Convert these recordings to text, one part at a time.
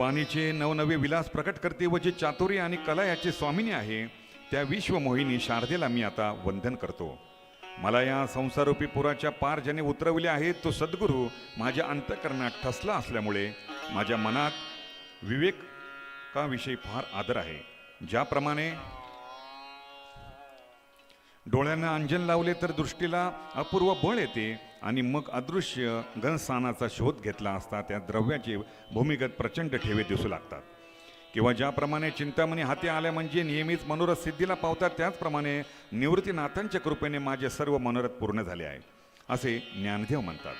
वाणीचे नवनवे विलास प्रकट करते व जे चातुर्य आणि कला याचे स्वामिनी आहे त्या विश्वमोहिनी शारदेला मी आता वंदन करतो. मला या संसारूपी पुराच्या पार ज्याने उतरवले आहेत तो सद्गुरू माझ्या अंतकरणात ठसला असल्यामुळे माझ्या मनात विवेकाविषयी फार आदर आहे. ज्याप्रमाणे डोळ्यांना अंजन लावले तर दृष्टीला अपूर्व बळ येते आणि मग अदृश्य घनस्थानाचा शोध घेतला असता त्या द्रव्याचे भूमिगत प्रचंड ठेवे दिसू लागतात. किंवा ज्याप्रमाणे चिंतामणी हाती आल्या म्हणजे नेहमीच मनोरथ सिद्धीला पावतात त्याचप्रमाणे निवृत्तीनाथांच्या कृपेने माझे सर्व मनोरथ पूर्ण झाले आहे असे ज्ञानदेव म्हणतात.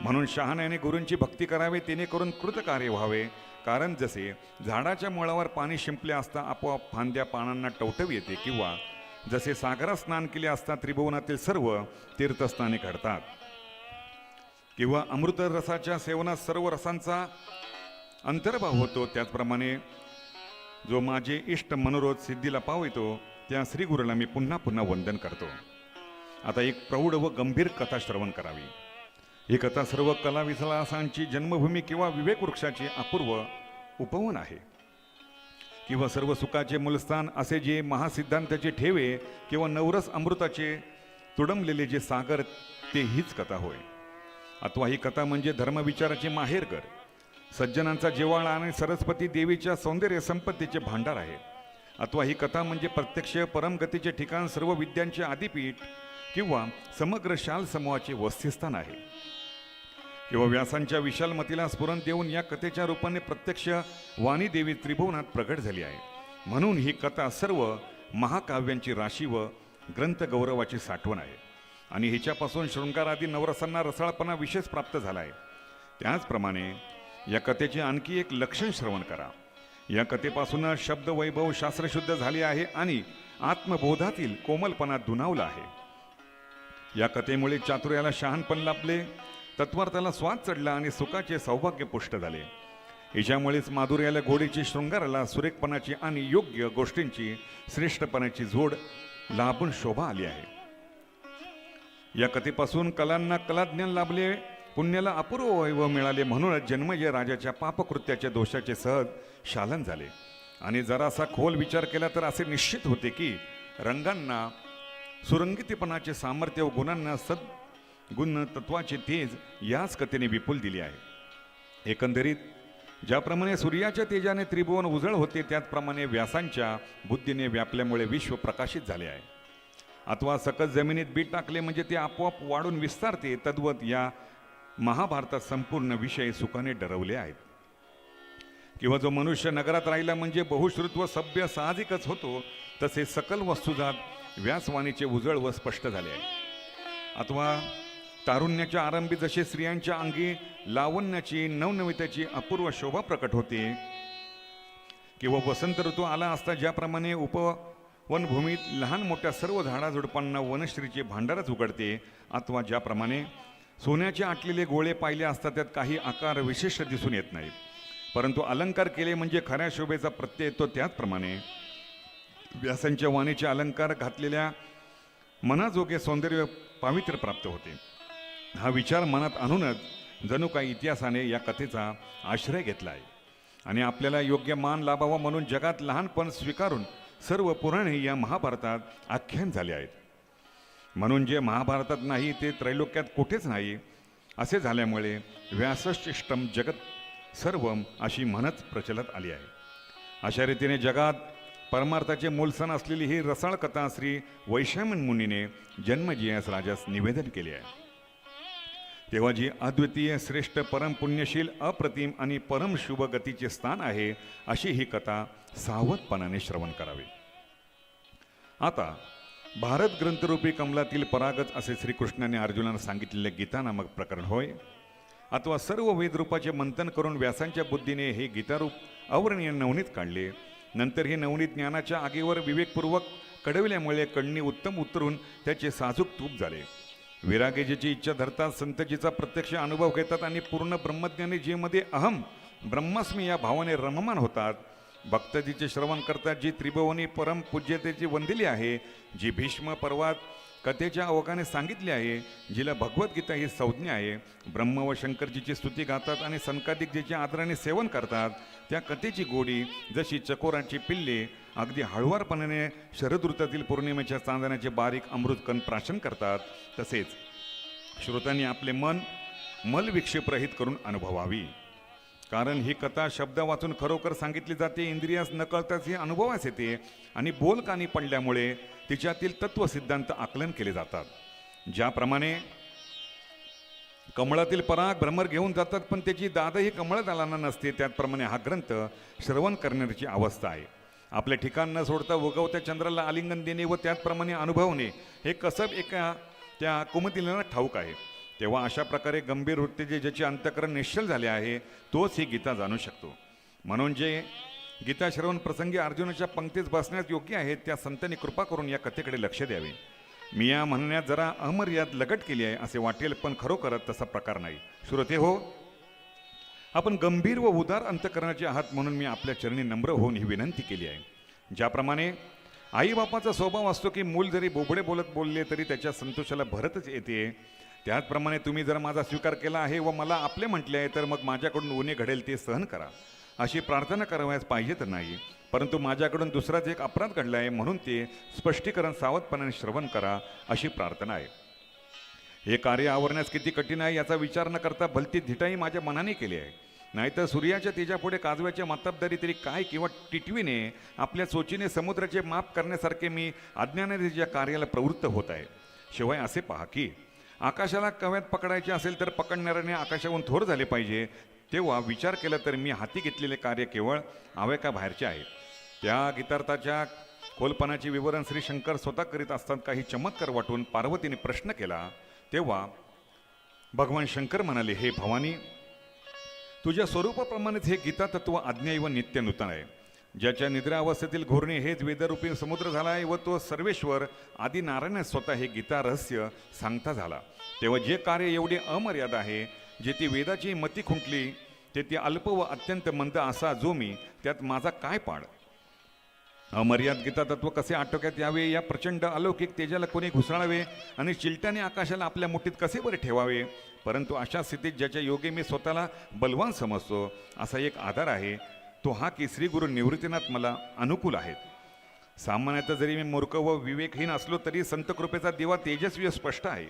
म्हणून शहाण्याने गुरूंची भक्ती करावी तिने करून कृतकार्य व्हावे. कारण जसे झाडाच्या मुळावर पाणी शिंपले असता आपोआप फांद्या पानांना टवटव येते किंवा जसे सागरात स्नान केले असता त्रिभुवनातील सर्व तीर्थस्थाने घडतात. किंवा अमृत रसाच्या सेवनात सर्व रसांचा अंतर्भाव होतो. त्याचप्रमाणे जो माझे इष्ट मनोरोध सिद्धीला पावितो त्या श्री गुरुला मी पुन्हा पुन्हा वंदन करतो. आता एक प्रौढ व गंभीर कथा श्रवण करावी. ही कथा सर्व कलाविसलासांची जन्मभूमी किंवा विवेक वृक्षाची अपूर्व उपवन आहे. किंवा सर्व सुखाचे मूलस्थान असे जे महासिद्धांताचे ठेवे किंवा नवरस अमृताचे तुडमलेले जे सागर ते हीच कथा होय. अथवा ही कथा म्हणजे धर्मविचाराचे माहेरघर सज्जनांचा जिवाळा आणि सरस्वती देवीच्या सौंदर्य संपत्तीचे भांडार आहे. अथवा ही कथा म्हणजे प्रत्यक्ष परमगतीचे ठिकाण सर्व विद्यांचे आदिपीठ किंवा समग्र शाल समूहाचे वस्तीस्थान आहे. किंवा व्यासांच्या विशालमतीला स्फुरण देऊन या कथेच्या रूपाने प्रत्यक्ष वाणी देवी त्रिभुवनात प्रगट झाली आहे. म्हणून ही कथा सर्व महाकाव्यांची राशी व ग्रंथ गौरवाची साठवण आहे. आणि हिच्यापासून शृंगारादी नवरसांना रसाळपणा विशेष प्राप्त झाला आहे त्याचप्रमाणे या कथेचे आणखी एक लक्षण श्रवण करा. या कथेपासून शब्द वैभव शास्त्रशुद्ध झाले आहे आणि आत्मबोधातील कोमलपणा दुनावला आहे. या कथेमुळे चातुर्याला शहाणपण लाभले तत्वार्थाला स्वाद चढला आणि सुखाचे सौभाग्य पुष्ट झाले. हिच्यामुळेच माधुर्याला घोडीची शृंगाराला सुरेखपणाची आणि योग्य गोष्टींची श्रेष्ठपणाची जोड लाभून शोभा आली आहे. या कथेपासून कलांना कलाज्ञान लाभले पुण्याला अपूर्व वैभव मिळाले म्हणूनच जन्मजय राजाच्या पापकृत्याच्या दोषाचे सहज शालन झाले. आणि जरासा खोल विचार केला तर असे निश्चित होते की रंगांना सुरंगितपणाचे सामर्थ्य व गुणांना सद गुण तत्वाचे तेज याच कथेने विपुल दिले आहे. एकंदरीत ज्याप्रमाणे सूर्याच्या तेजाने त्रिभुवन उजळ होते त्याचप्रमाणे व्यासांच्या बुद्धीने व्यापल्यामुळे विश्व प्रकाशित झाले आहे. अथवा सकस जमिनीत बीट टाकले म्हणजे ते आपोआप वाढून विस्तारते तद्वत या महाभारतात संपूर्ण विषय सुखाने डरवले आहेत. किंवा जो मनुष्य नगरात राहिला म्हणजे बहुश्रुत्व सभ्य साहजिकच होतो तसे सकल वस्तुजात व्यासवाणीचे उजळ व स्पष्ट झाले आहे. अथवा तारुण्याच्या आरंभी जसे स्त्रियांच्या अंगी लावण्याची नवनवित्याची अपूर्व शोभा प्रकट होते. किंवा वसंत ऋतू आला असता ज्याप्रमाणे उप वनभूमीत लहान मोठ्या सर्व झाडाझुडपांना वनश्रीचे भांडारच उघडते. अथवा ज्याप्रमाणे सोन्याचे आटलेले गोळे पाहिले असतात त्यात काही आकार विशिष्ट दिसून येत नाहीत परंतु अलंकार केले म्हणजे खऱ्या शोभेचा प्रत्यय येतो त्याचप्रमाणे. व्यासांच्या वाणीचे अलंकार घातलेल्या मनाजोगे सौंदर्य पावित्र्य प्राप्त होते. हा विचार मनात आणूनच जणू काही इतिहासाने या कथेचा आश्रय घेतला आहे आणि आपल्याला योग्य मान लाभावा म्हणून जगात लहानपण स्वीकारून सर्व पुराणे या महाभारतात आख्यान झाले आहेत. म्हणून जे महाभारतात नाही ते त्रैलोक्यात कुठेच नाही. असे झाल्यामुळे व्यासशिष्टम जगत सर्वम अशी म्हणच प्रचलित आली आहे. अशा रीतीने जगात परमार्थाचे मूलसण असलेली ही रसाळ कथा श्री वैशामन मुनीने जन्मजियास राजास निवेदन केले आहे. तेव्हा जी अद्वितीय श्रेष्ठ परमपुण्यशील अप्रतिम आणि परम शुभ गतीचे स्थान आहे अशी ही कथा सावधपणाने श्रवण करावी. आता भारत ग्रंथरूपी कमलातील परागत असे श्रीकृष्णाने अर्जुनाला सांगितलेले गीता नामक प्रकरण होय. अथवा सर्व वेदरूपाचे मंथन करून व्यासांच्या बुद्धीने हे गीतारूप अवर्णीय नवनीत काढले. नंतर हे नवनीत ज्ञानाच्या आगीवर विवेकपूर्वक कडविल्यामुळे कणणी उत्तम उतरून त्याचे साजूक तूप झाले. विरागेजीची इच्छा धरतात संतजीचा प्रत्यक्ष अनुभव घेतात आणि पूर्ण ब्रह्मज्ञानी जीमध्ये अहम ब्रह्मास्मी या भावाने रममान होतात भक्तजीचे श्रवण करतात जी त्रिभुवनी परम पूज्यतेची वंदिली आहे जी भीष्म पर्वात कथेच्या अवकाने सांगितले आहे जिला भगवद्गीता ही संज्ञा आहे. ब्रह्म व शंकरजीची स्तुती गातात आणि सनकादिक आदराने सेवन करतात. त्या कथेची गोडी जशी चकोराची पिल्ले अगदी हळुवारपणाने शरद ऋतूतील पौर्णिमेच्या चांदण्याचे बारीक अमृतकण प्राशन करतात तसेच श्रोत्यांनी आपले मन मलविक्षेपरहित करून अनुभवावी. कारण ही कथा शब्द वाचून खरोखर सांगितली जाते इंद्रियास नकळताच हे ही अनुभवास येते आणि बोलकानी पडल्यामुळे तिच्यातील तत्वसिद्धांत आकलन केले जातात. ज्याप्रमाणे कमळातील पराग भ्रमर घेऊन जातात पण त्याची दादही कमळात आलाना नसते त्याचप्रमाणे हा ग्रंथ श्रवण करण्याची अवस्था आहे. आपले ठिकाण न सोडता उगवत्या चंद्राला आलिंगन देणे व त्याचप्रमाणे अनुभवणे हे कसब एका त्या कुमतीला ठाऊक आहे. तेव्हा अशा प्रकारे गंभीर वृत्तीचे ज्याचे अंतकरण निश्चल झाले आहे तोच ही गीता जाणू शकतो. म्हणून जे गीता श्रवण प्रसंगी अर्जुनाच्या पंक्तीत बसण्यास योग्य आहेत त्या संतांनी कृपा करून या कथेकडे लक्ष द्यावे. मी या म्हणण्यात जरा अमर्याद लगट केली आहे असे वाटेल पण खरोखरच तसा प्रकार नाही. श्रोते हो आपण गंभीर व उदार अंतकरणाचे आहात म्हणून मी आपल्या चरणी नम्र होऊन ही विनंती केली आहे. ज्याप्रमाणे आईबापाचा स्वभाव असतो की मूल जरी बोबडे बोलत बोलले तरी त्याच्या संतोषाला भरतच येते. त्याचप्रमाणे तुम्ही जर माझा स्वीकार केला आहे व मला आपले म्हटले आहे तर मग माझ्याकडून उणे घडेल ते सहन करा. अशी प्रार्थना करावयास पाहिजे तर नाही. परंतु माझ्याकडून दुसराच एक अपराध घडला आहे म्हणून ते स्पष्टीकरण सावधपणाने श्रवण करा अशी प्रार्थना आहे. हे कार्य आवरण्यास किती कठीण आहे याचा विचार न करता भलती धिटाई माझ्या मनाने केली आहे. नाहीतर सूर्याच्या तेजापुढे काजव्याच्या माताबदारी तरी काय किंवा टिटवीने आपल्या सोचीने समुद्राचे माप करण्यासारखे मी अज्ञानाने ज्या कार्याला प्रवृत्त होत आहे. शिवाय असे पहा की आकाशाला कव्यात पकडायचे असेल तर पकडणाऱ्याने आकाशाहून थोर झाले पाहिजे. तेव्हा विचार केला तर मी हाती घेतलेले कार्य केवळ आवेका बाहेरचे आहे. त्या गीतार्थाच्या खोलपणाचे विवरण श्री शंकर स्वतः करीत असताना काही चमत्कार वाटून पार्वतीने प्रश्न केला तेव्हा भगवान शंकर म्हणाले हे भवानी तुझ्या स्वरूपाप्रमाणेच हे गीता तत्व आज्ञा व नित्य नूतन आहे. ज्याच्या निद्रा अवस्थेतील घोरणे हेच वेदरूपी समुद्र झाला आहे व तो सर्वेश्वर आदी नारायण स्वतः हे गीता रहस्य सांगता झाला. तेव्हा जे कार्य एवढे अमर्याद आहे जे ती वेदाची मती खुंटली ते ती अल्प व अत्यंत मंद असा जो मी त्यात माझा काय पाड? अमर्याद गीता तत्व कसे आटोक्यात यावे या प्रचंड अलौकिक तेजाला कोणी घुसळावे आणि चिलट्याने आकाशाला आपल्या मुठीत कसे बरे ठेवावे? परंतु अशा स्थितीत ज्याच्या योगे मी स्वतःला बलवान समजतो असा एक आधार आहे तो हा केसरी गुरु निवृत्तीनाथ मला अनुकूल आहेत. सामान्यतः जरी मी मूर्ख व विवेकहीन असलो तरी संत कृपेचा दिवा तेजस्वी स्पष्ट आहे.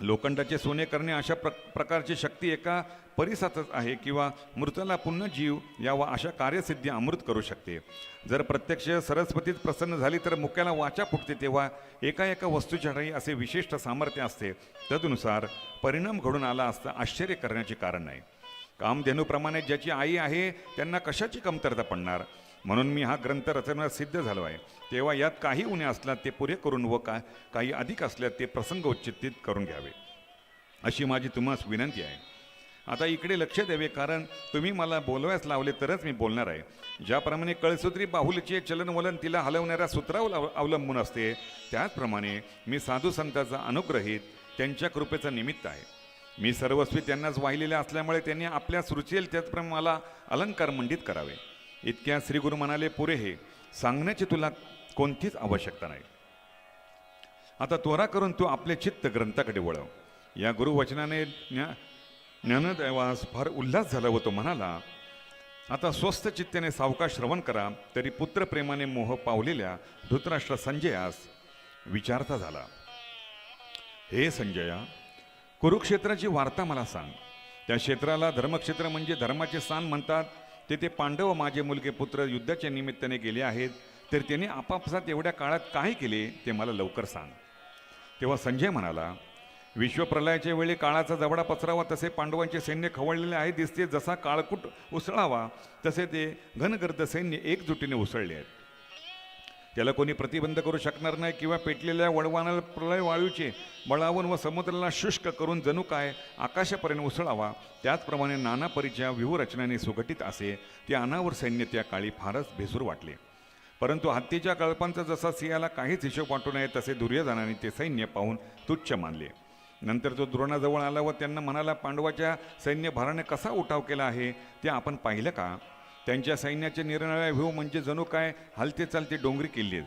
लोखंडाचे सोने करणे अशा प्र प्रकारची शक्ती एका परिसातच आहे किंवा मृताला पुन्हा जीव यावा अशा कार्यसिद्धी अमृत करू शकते. जर प्रत्यक्ष सरस्वतीत प्रसन्न झाली तर मुक्याला वाचा फुटते तेव्हा एका एका वस्तूच्या ठाई असे विशिष्ट सामर्थ्य असते. तदनुसार परिणाम घडून आला असता आश्चर्य करण्याचे कारण नाही कामधेनूप्रमाणे ज्याची आई आहे त्यांना कशाची कमतरता पडणार? म्हणून मी हा ग्रंथ रचना सिद्ध झालो आहे. तेव्हा यात काही उणे असल्यात ते पुरे करून व का काही अधिक असल्यात ते प्रसंग उच्चित्तित करून घ्यावे. अशी माझी तुम्हास विनंती आहे. आता इकडे लक्ष द्यावे कारण तुम्ही मला बोलवायस लावले तरच मी बोलणार आहे. ज्याप्रमाणे कळसूत्री बाहुलीचे चलनवलन तिला हलवणाऱ्या सूत्रावर अवलंबून असते त्याचप्रमाणे मी साधू संतांचा अनुग्रहित त्यांच्या कृपेचा निमित्त आहे. मी सर्वस्वी त्यांनाच वाहिलेले असल्यामुळे त्यांनी आपल्या रुचेल त्याचप्रमाणे मला अलंकार मंडित करावे. इतक्या श्रीगुरु म्हणाले पुरे हे सांगण्याची तुला कोणतीच आवश्यकता नाही. आता त्वरा करून तू आपले चित्त ग्रंथाकडे वळव. या गुरुवचनाने ज्ञा ज्ञानदेवास फार उल्हास झाला व तो म्हणाला आता स्वस्थ चित्तेने सावकाश श्रवण करा तरी पुत्रप्रेमाने मोह पावलेल्या धृतराष्ट्र संजयास विचारता झाला. हे संजया कुरुक्षेत्राची वार्ता मला सांग. त्या क्षेत्राला धर्मक्षेत्र म्हणजे धर्माचे स्थान म्हणतात. तेथे पांडव माझे मुलगे पुत्र युद्धाच्या निमित्ताने गेले आहेत. तर त्यांनी आपापसात एवढ्या काळात काय केले ते मला लवकर सांग. तेव्हा संजय म्हणाला विश्वप्रलयाच्या वेळी काळाचा जबडा पसरावा तसे पांडवांचे सैन्य खवळलेले आहे दिसते जसा काळकूट उसळावा तसे ते घनगर्द सैन्य एकजुटीने उसळले आहेत. त्याला कोणी प्रतिबंध करू शकणार नाही किंवा पेटलेल्या वडवानाला प्रलय वाळूचे बळावून व समुद्राला शुष्क करून जणू काय आकाशापर्यंत उसळावा त्याचप्रमाणे नाना परीच्या व्यूहरचनाने सुघटित असे ते अनावर सैन्य त्या काळी फारच भेसूर वाटले. परंतु हत्तीच्या कळपांचा जसा सिंहाला काहीच हिशोब वाटू नये तसे दुर्योधनाने ते सैन्य पाहून तुच्छ मानले. नंतर तो द्रोणाजवळ आला व त्यांना म्हणाला पांडवाच्या सैन्य भराने कसा उठाव केला आहे? ते आपण पाहिलं का? त्यांच्या सैन्याचे निरनिळ्या व्ह्यू म्हणजे जणू काय हलते चालते डोंगरी किल्ले.